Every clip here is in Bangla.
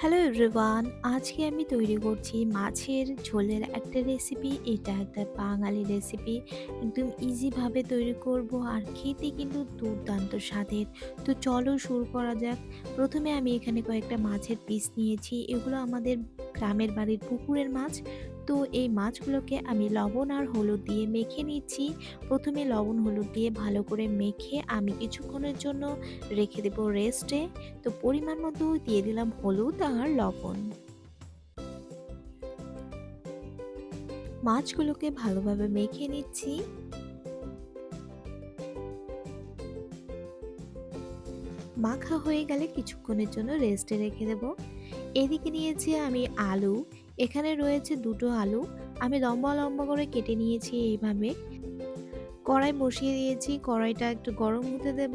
হ্যালো এভরিওয়ান আজকে আমি তৈরি করছি মাছের ঝোলের একটা রেসিপি এটা একটা বাঙালি রেসিপি একদম ইজিভাবে তৈরি করব আর খেতে কিন্তু দুর্দান্ত স্বাদের। তো চলো শুরু করা যাক। প্রথমে আমি এখানে কয়েকটা মাছের পিস নিয়েছি। এগুলো আমাদের গ্রামের বাড়ির পুকুরের মাছ। তো এই মাছগুলোকে আমি লবণ আর হলুদ দিয়ে মেখে নিচ্ছি। প্রথমে লবণ হলুদ দিয়ে ভালো করে মেখে আমি কিছুক্ষণের জন্য রেখে দেবো রেস্টে তো পরিমাণ মতো দিয়ে দিলাম হলুদ আর লবণ। মাছগুলোকে ভালোভাবে মেখে নিচ্ছি। মাখা হয়ে গেলে কিছুক্ষণের জন্য রেস্টে রেখে দেব। এদিকে নিয়েছি আমি আলু। এখানে রয়েছে দুটো আলু। আমি লম্বা লম্বা করে কেটে নিয়েছি এইভাবে। কড়াই বসিয়ে দিয়েছি, কড়াইটা একটু গরম হতে দেব।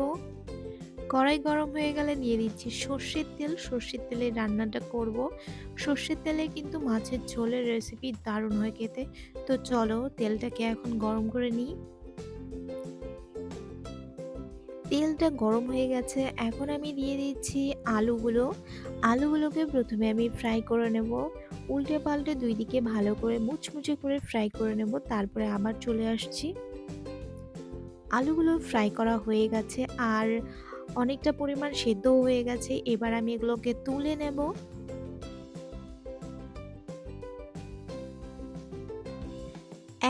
কড়াই গরম হয়ে গেলে দিয়ে দিচ্ছি সর্ষের তেল। সর্ষের তেলে রান্নাটা করব। সর্ষের তেলে কিন্তু মাছের ঝোলের রেসিপি দারুণ হয় খেতে। তো চলো তেলটাকে এখন গরম করে নিই। তেলটা গরম হয়ে গেছে। এখন আমি দিয়ে দিচ্ছি আলুগুলো। আলুগুলোকে প্রথমে আমি ফ্রাই করে নেব। উল্টে পাল্টে দুই দিকে ভালো করে মুচমুচে করে ফ্রাই করে নেব, তারপরে আবার চলে আসছি। আলুগুলো ফ্রাই করা হয়ে গেছে আর অনেকটা পরিমাণ সেদ্ধ হয়ে গেছে, এবার আমি এগুলোকে তুলে নেব।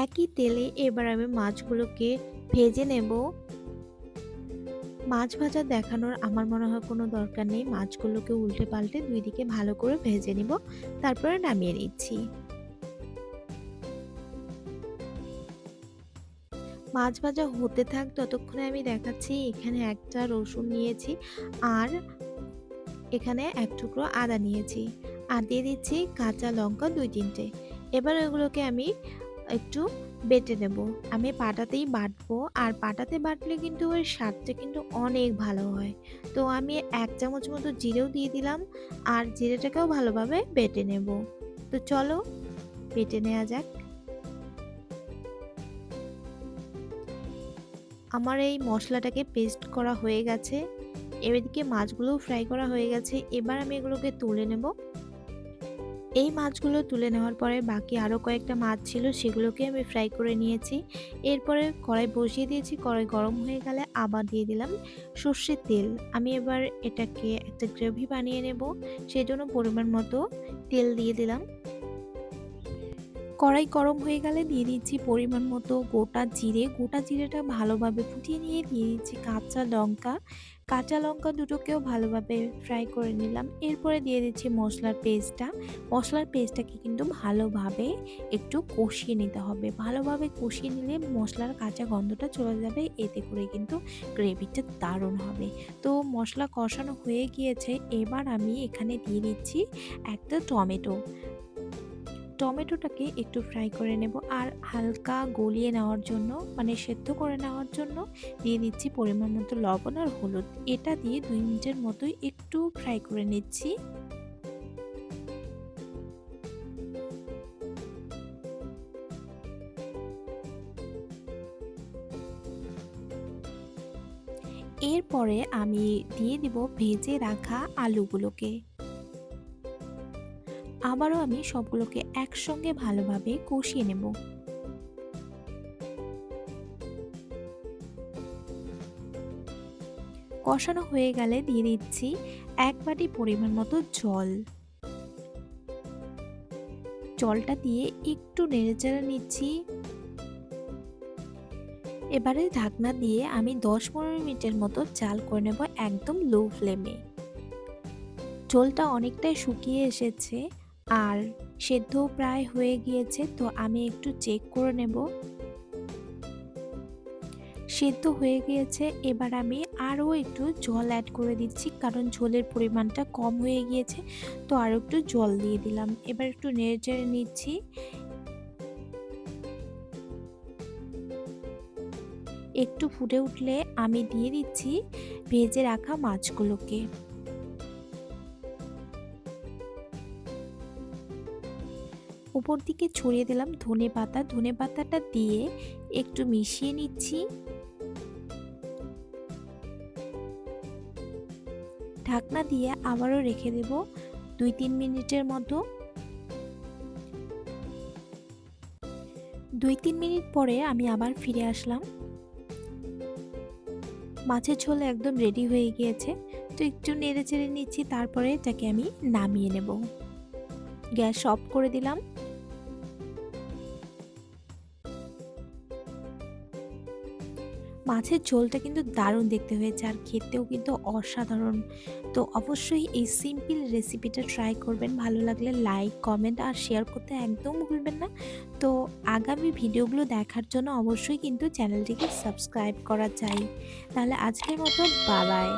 একই তেলে এবার আমি মাছগুলোকে ভেজে নেব। মাছ ভাজা দেখানোর আমার মনে হয় কোনো দরকার নেই। মাছগুলোকে উল্টে পাল্টে দুই দিকে ভালো করে ভেজে নিব। তারপরে নামিয়ে নিচ্ছি। মাছ ভাজা হতে থাক, ততক্ষণে আমি দেখাচ্ছি এখানে একটা রসুন নিয়েছি আর এখানে এক টুকরো আদা নিয়েছি। আর দিয়ে দিচ্ছি কাঁচা লঙ্কা দুই তিনটে। এবার এগুলোকে আমি একটু বেটে নেব। আমি পাটাতেই বাটবো আর পাটাতে বাটলে কিন্তু ওই স্বাদটা কিন্তু অনেক ভালো হয়। তো আমি এক চামচ মতো জিরেও দিয়ে দিলাম আর জিরেটাকেও ভালোভাবে বেটে নেব। তো চলো, বেটে নেওয়া যাক। আমার এই মশলাটাকে পেস্ট করা হয়ে গেছে। এদিকে মাছগুলোও ফ্রাই করা হয়ে গেছে। এবার আমি এগুলোকে তুলে নেব। এই মাছগুলো তুলে নেওয়ার পরে বাকি আরও কয়েকটা মাছ ছিল, সেগুলোকে আমি ফ্রাই করে নিয়েছি। এরপরে কড়াই বসিয়ে দিয়েছি, কড়াই গরম হয়ে গেলে আবার দিয়ে দিলাম সর্ষের তেল। আমি এবার এটাকে একটা গ্রেভি বানিয়ে নেব সেই জন্য পরিমাণ মতো তেল দিয়ে দিলাম। কড়াই গরম হয়ে গেলে দিয়ে দিচ্ছি পরিমাণ মতো গোটা জিরে। গোটা জিরেটা ভালোভাবে ফুটিয়ে নিয়ে দিয়ে দিচ্ছি কাঁচা লঙ্কা। কাঁচা লঙ্কা দুটোকেও ভালোভাবে ফ্রাই করে নিলাম। এরপরে দিয়ে দিচ্ছি মশলার পেস্টটা। মশলার পেস্টটাকে কিন্তু ভালোভাবে একটু কষিয়ে নিতে হবে। ভালোভাবে কষিয়ে নিলে মশলার কাঁচা গন্ধটা চলে যাবে। এতে করে কিন্তু গ্রেভিটা দারুণ হবে। তো মশলা কষানো হয়ে গিয়েছে। এবার আমি এখানে দিয়ে দিচ্ছি একটা টমেটো। টমেটোটাকে একটু ফ্রাই করে নেব আর হালকা গলিয়ে নেওয়ার জন্য মানে সেদ্ধ করে নেওয়ার জন্য দিয়ে দিচ্ছি পরিমাণ মতো লবণ আর হলুদ। এটা দিয়ে দুই মিনিটের মতোই একটু ফ্রাই করে নিচ্ছি। এরপরে আমি দিয়ে দিব ভেজে রাখা আলুগুলোকে। আবারও আমি সবগুলোকে একসঙ্গে ভালোভাবে কষিয়ে নেব। কষানো হয়ে গেলে দিয়ে দিচ্ছি এক বাটি পরিমাণ মতো জল। জলটা দিয়ে একটু নেড়েচেড়ে নিচ্ছি। এবারে ঢাকনা দিয়ে আমি দশ পনেরো মিনিটের মতো চাল করে নেব একদম লো ফ্লেমে। ঝোলটা অনেকটাই শুকিয়ে এসেছে। আর সেদ্ধ প্রায় হয়ে গিয়েছে, তো আমি একটু চেক করে নেব। সেদ্ধ হয়ে গিয়েছে, এবার আমি আরও একটু জল অ্যাড করে দিচ্ছি, কারণ ঝোলের পরিমাণটা কম হয়ে গিয়েছে, তো আরও একটু জল দিয়ে দিলাম। এবার একটু নেড়ে চেড়ে নিচ্ছি। একটু ফুটে উঠলে আমি দিয়ে দিচ্ছি ভেজে রাখা মাছগুলোকে। উপর দিকে ছড়িয়ে দিলাম ধনে পাতা ধনে পাতাটা দিয়ে একটু মিশিয়ে নিচ্ছি ঢাকনা দিয়ে আবারও রেখে দেব 2-3 মিনিটের মতো। 2-3 মিনিট পরে আমি আবার ফিরে আসলাম। মাছের ঝোল একদম রেডি হয়ে গিয়েছে। তো একটু নেড়ে চেড়ে নিচ্ছি, তারপরে এটাকে আমি নামিয়ে নেব। গ্যাস অফ করে দিলাম। মাছের ঝোলটা কিন্তু দারুণ দেখতে হয়েছে আর খেতেও কিন্তু অসাধারণ। তো অবশ্যই এই সিম্পল রেসিপিটা ট্রাই করবেন। ভালো লাগলে লাইক, কমেন্ট আর শেয়ার করতে একদম ভুলবেন না। তো আগামী ভিডিওগুলো দেখার জন্য অবশ্যই কিন্তু চ্যানেলটিকে সাবস্ক্রাইব করা চাই। তাহলে আজকের মতো বাই।